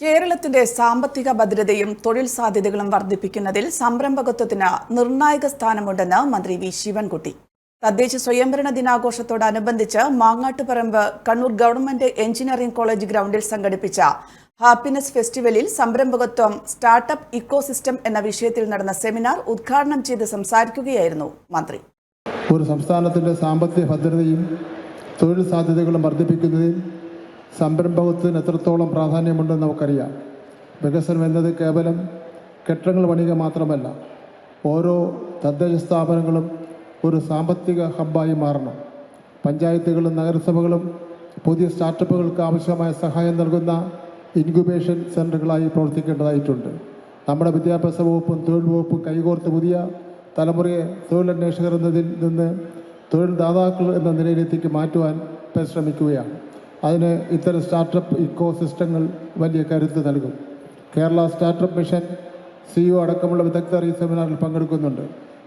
കേരളത്തിന്റെ സാമ്പത്തിക ഭദ്രതയും തൊഴിൽ സാധ്യതകളും വർദ്ധിപ്പിക്കുന്നതിൽ സംരംഭകത്വത്തിന് നിർണായക സ്ഥാനമുണ്ടെന്ന് മന്ത്രി വി ശിവൻകുട്ടി. തദ്ദേശ സ്വയംഭരണ ദിനാഘോഷത്തോടനുബന്ധിച്ച് Mangattuparamba Kannur government engineering college ഗ്രൗണ്ടിൽ സംഘടിപ്പിച്ച ഹാപ്പിനെസ് ഫെസ്റ്റിവലിൽ സംരംഭകത്വം സ്റ്റാർട്ടപ്പ് ഇക്കോസിസ്റ്റം എന്ന വിഷയത്തിൽ നടന്ന സെമിനാർ ഉദ്ഘാടനം ചെയ്ത് സംസാരിക്കുകയായിരുന്നു മന്ത്രി. ഒരു സംസ്ഥാനത്തിന്റെ സാമ്പത്തിക ഭദ്രതയും തൊഴിൽ സാധ്യതകളും വർദ്ധിപ്പിക്കുന്നതിൽ സംരംഭകത്വത്തിന് എത്രത്തോളം പ്രാധാന്യമുണ്ടെന്ന് നമുക്കറിയാം. വികസനം എന്നത് കേവലം കെട്ടിടങ്ങൾ പണിയുക മാത്രമല്ല ഓരോ തദ്ദേശ സ്ഥാപനങ്ങളും ഒരു സാമ്പത്തിക ഹബ്ബായി മാറണം. പഞ്ചായത്തുകളും നഗരസഭകളും പുതിയ സ്റ്റാർട്ടപ്പുകൾക്ക് ആവശ്യമായ സഹായം നൽകുന്ന ഇൻക്യുബേഷൻ സെന്ററുകളായി പ്രവർത്തിക്കേണ്ടതായിട്ടുണ്ട്. നമ്മുടെ വിദ്യാഭ്യാസ വകുപ്പും തൊഴിൽ വകുപ്പും കൈകോർത്ത് പുതിയ തലമുറയെ തൊഴിലന്വേഷകർ എന്നതിൽ നിന്ന് തൊഴിൽ ദാതാക്കൾ എന്ന നിലയിലേക്ക് മാറ്റുവാൻ പരിശ്രമിക്കുകയാണ്. അതിന് ഇത്തരം സ്റ്റാർട്ടപ്പ് ഇക്കോ സിസ്റ്റങ്ങൾ വലിയ കരുത്ത് നൽകും. കേരള സ്റ്റാർട്ടപ്പ് മിഷൻ സിഇഒ അടക്കമുള്ള വിദഗ്ധർ ഈ സെമിനാറിൽ പങ്കെടുക്കുന്നുണ്ട്.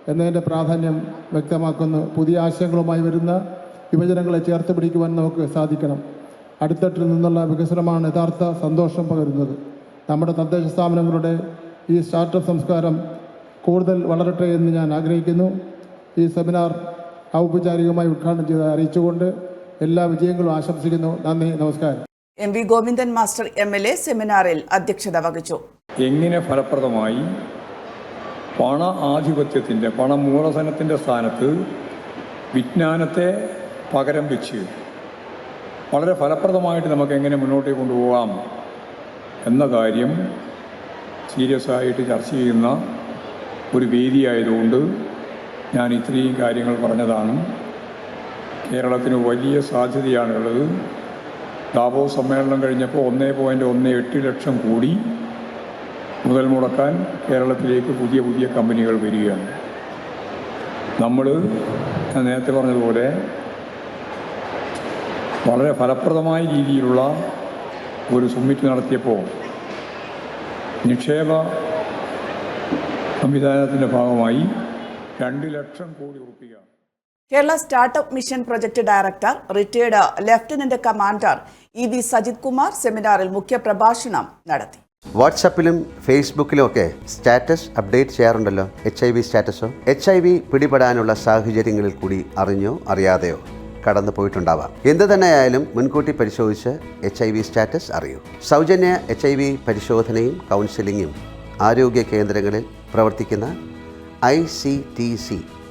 എന്നതിന്റെ പ്രാധാന്യം വ്യക്തമാക്കുന്നു. പുതിയ ആശയങ്ങളുമായി വരുന്ന യുവജനങ്ങളെ ചേർത്ത് പിടിക്കുവാൻ നമുക്ക് സാധിക്കണം. അടുത്തട്ടിൽ നിന്നുള്ള വികസനമാണ് യഥാർത്ഥ സന്തോഷം പകരുന്നത്. നമ്മുടെ തദ്ദേശ സ്ഥാപനങ്ങളുടെ ഈ സ്റ്റാർട്ടപ്പ് സംസ്കാരം കൂടുതൽ വളരട്ടെ എന്ന് ഞാൻ ആഗ്രഹിക്കുന്നു. ഈ സെമിനാർ ഔപചാരികമായി ഉദ്ഘാടനം ചെയ്ത് അറിയിച്ചുകൊണ്ട് എല്ലാ വിജയങ്ങളും ആശംസിക്കുന്നു. നന്ദി നമസ്കാരം. M V Govindan master M L A സെമിനാറിൽ അധ്യക്ഷത വഹിച്ചു. എങ്ങനെ ഫലപ്രദമായി പണ ആധിപത്യത്തിന്റെ പണമൂലധനത്തിന്റെ സ്ഥാനത്ത് വിജ്ഞാനത്തെ പകരം വെച്ച് വളരെ ഫലപ്രദമായിട്ട് നമുക്ക് എങ്ങനെ മുന്നോട്ട് കൊണ്ടുപോകാം എന്ന കാര്യം സീരിയസ് ആയിട്ട് ചർച്ച ചെയ്യുന്ന ഒരു വേദിയായതുകൊണ്ട് ഞാൻ ഇത്രയും കാര്യങ്ങൾ പറഞ്ഞതാണ്. കേരളത്തിന് വലിയ സാധ്യതയാണുള്ളത്. ദാവോ സമ്മേളനം കഴിഞ്ഞപ്പോൾ ഒന്നേ പോയിന്റ് ഒന്ന് എട്ട് ലക്ഷം കൂടി മുതൽ മുടക്കാൻ കേരളത്തിലേക്ക് പുതിയ പുതിയ കമ്പനികൾ വരികയാണ്. നമ്മൾ നേരത്തെ പറഞ്ഞതുപോലെ വളരെ ഫലപ്രദമായ രീതിയിലുള്ള ഒരു സുമ്മിറ്റ് നടത്തിയപ്പോൾ നിക്ഷേപ സംവിധാനത്തിന്റെ ഭാഗമായി രണ്ട് ലക്ഷം കോടി ഉറപ്പിക്കുക Kerala startup mission project director retired lieutenant commander E V Sajith Kumar സെമിനാറിൽ മുഖ്യപ്രഭാഷണം നടത്തി. വാട്സപ്പിലും ഫേസ്ബുക്കിലും ഒക്കെ സ്റ്റാറ്റസ് അപ്ഡേറ്റ് ചെയ്യാറുണ്ടല്ലോ? എച്ച് ഐ വി സ്റ്റാറ്റസോ? എച്ച് ഐ വി പിടിപെടാനുള്ള സാഹചര്യങ്ങളിൽ കൂടി അറിഞ്ഞോ അറിയാതെയോ കടന്നു പോയിട്ടുണ്ടാവാം. എന്ത് തന്നെയായാലും മുൻകൂട്ടി പരിശോധിച്ച് എച്ച് ഐ വി സ്റ്റാറ്റസ് അറിയൂ. സൗജന്യ എച്ച് ഐ വി പരിശോധനയും കൗൺസിലിങ്ങും ആരോഗ്യ കേന്ദ്രങ്ങളിൽ പ്രവർത്തിക്കുന്ന ഐ സി ടി സി